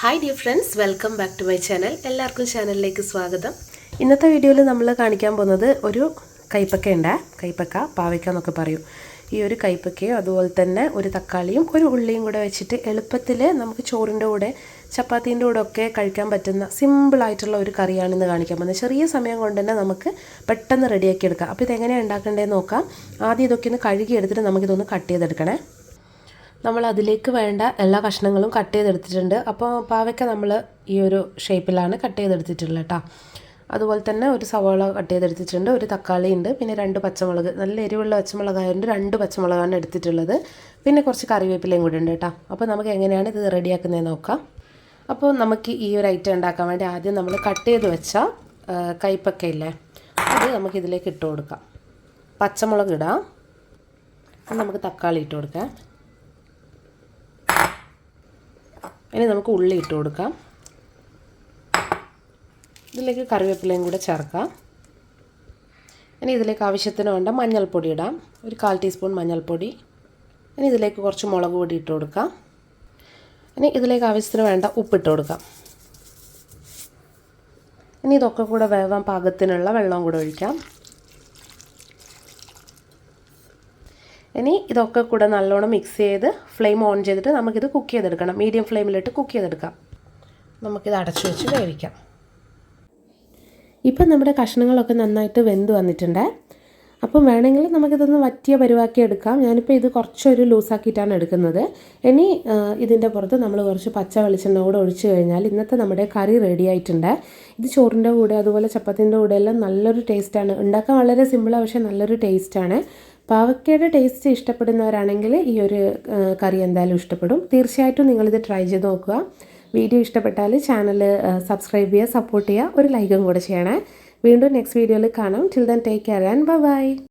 Hi dear friends welcome back to my channel എല്ലാവർക്കും ചാനലിലേക്ക് സ്വാഗതം. ഇന്നത്തെ വീഡിയോയിൽ നമ്മൾ കാണിക്കാൻ പോകുന്നത് ഒരു കൈപ്പക്ക ഉണ്ട് കൈപ്പക്ക പാവയ്ക്ക എന്നൊക്കെ പറയും. ഈ ഒരു കൈപ്പക്കയും അതുപോലെ തന്നെ ഒരു തക്കാളിയും ഒരു ഉള്ളിയും കൂടെ വെച്ചിട്ട് എളുപ്പത്തിൽ നമുക്ക് ചോറിന്റെ കൂടെ ചപ്പാത്തീന്റെ കൂടെ ഒക്കെ കഴിക്കാൻ പറ്റുന്ന സിമ്പിളായിട്ടുള്ള ഒരു കറിയാണ് ഇന്ന് കാണിക്കാൻ പോകുന്നത്. ചെറിയ സമയം കൊണ്ട് തന്നെ നമുക്ക് പെട്ടെന്ന് റെഡിയാക്കി എടുക്കാം. അപ്പോൾ ഇതെങ്ങനെയാണ് ഉണ്ടാക്കേണ്ടതെന്ന് നോക്കാം. ആദ്യം ഇതൊക്കെ ഒന്ന് കഴുകി എടുത്തിട്ട് നമുക്കിതൊന്ന് കട്ട് ചെയ്തെടുക്കണേ. നമ്മൾ അതിലേക്ക് വേണ്ട എല്ലാ കഷ്ണങ്ങളും കട്ട് ചെയ്തെടുത്തിട്ടുണ്ട്. അപ്പോൾ പാവയ്ക്ക നമ്മൾ ഈ ഒരു ഷേപ്പിലാണ് കട്ട് ചെയ്തെടുത്തിട്ടുള്ളത് കേട്ടോ അതുപോലെ തന്നെ ഒരു സവാള കട്ട് ചെയ്തെടുത്തിട്ടുണ്ട്. ഒരു തക്കാളി ഉണ്ട്. പിന്നെ രണ്ട് പച്ചമുളക് നല്ല എരിവുള്ള പച്ചമുളകായതുകൊണ്ട് രണ്ട് പച്ചമുളകാണ് എടുത്തിട്ടുള്ളത്. പിന്നെ കുറച്ച് കറിവേപ്പിലയും കൂടി ഉണ്ട് കേട്ടോ അപ്പോൾ നമുക്ക് എങ്ങനെയാണ് ഇത് റെഡിയാക്കുന്നത് നോക്കാം. അപ്പോൾ നമുക്ക് ഈ ഒരു ഐറ്റം ഉണ്ടാക്കാൻ വേണ്ടി ആദ്യം നമ്മൾ കട്ട് ചെയ്ത് വെച്ച കയ്പ്പൊക്കെ ഇല്ലേ അത് നമുക്ക് ഇതിലേക്ക് ഇട്ട് കൊടുക്കാം. പച്ചമുളക് ഇടാം. നമുക്ക് തക്കാളി ഇട്ട് കൊടുക്കാം. ഇനി നമുക്ക് ഉള്ളി ഇട്ട് കൊടുക്കാം. ഇതിലേക്ക് കറിവേപ്പിലയും കൂടെ ചേർക്കാം. ഇനി ഇതിലേക്ക് ആവശ്യത്തിന് വേണ്ട മഞ്ഞൾപ്പൊടി ഇടാം. ഒരു കാൽ ടീസ്പൂൺ മഞ്ഞൾപ്പൊടി. ഇനി ഇതിലേക്ക് കുറച്ച് മുളക് പൊടി ഇട്ട് കൊടുക്കാം. ഇനി ഇതിലേക്ക് ആവശ്യത്തിന് വേണ്ട ഉപ്പിട്ട് കൊടുക്കാം. ഇനി ഇതൊക്കെ കൂടെ വേവാൻ പാകത്തിനുള്ള വെള്ളം കൂടെ ഒഴിക്കാം. ഇനി ഇതൊക്കെ കൂടെ നല്ലോണം മിക്സ് ചെയ്ത് ഫ്ലെയിം ഓൺ ചെയ്തിട്ട് നമുക്കിത് കുക്ക് ചെയ്തെടുക്കണം. മീഡിയം ഫ്ലെയിമിലിട്ട് കുക്ക് ചെയ്തെടുക്കാം. നമുക്കിത് അടച്ചു വെച്ച് വേവിക്കാം. ഇപ്പം നമ്മുടെ കഷ്ണങ്ങളൊക്കെ നന്നായിട്ട് വെന്ത് വന്നിട്ടുണ്ട്. അപ്പം വേണമെങ്കിൽ നമുക്കിതൊന്ന് വറ്റിയ പരുവാക്കി എടുക്കാം. ഞാനിപ്പോൾ ഇത് കുറച്ചൊരു ലൂസാക്കിയിട്ടാണ് എടുക്കുന്നത്. ഇനി ഇതിന്റെ പുറത്ത് നമ്മൾ കുറച്ച് പച്ച വെളിച്ചെണ്ണ കൂടെ ഒഴിച്ചു കഴിഞ്ഞാൽ ഇന്നത്തെ നമ്മുടെ കറി റെഡി ആയിട്ടുണ്ട്. ഇത് ചോറിന്റെ കൂടെ അതുപോലെ ചപ്പത്തിന്റെ കൂടെ എല്ലാം നല്ലൊരു ടേസ്റ്റാണ് ഉണ്ടാക്കാൻ വളരെ സിമ്പിളാണ് പക്ഷേ നല്ലൊരു ടേസ്റ്റാണ് പാവയ്ക്കയുടെ ടേസ്റ്റ് ഇഷ്ടപ്പെടുന്നവരാണെങ്കിൽ ഈ ഒരു കറി എന്തായാലും ഇഷ്ടപ്പെടും. തീർച്ചയായിട്ടും നിങ്ങളിത് ട്രൈ ചെയ്ത് നോക്കുക. വീഡിയോ ഇഷ്ടപ്പെട്ടാൽ ചാനൽ സബ്സ്ക്രൈബ് ചെയ്യുക സപ്പോർട്ട് ചെയ്യുക. ഒരു ലൈക്കും കൂടെ ചെയ്യണേ. വീണ്ടും നെക്സ്റ്റ് വീഡിയോയിൽ കാണാം. Till then take care and bye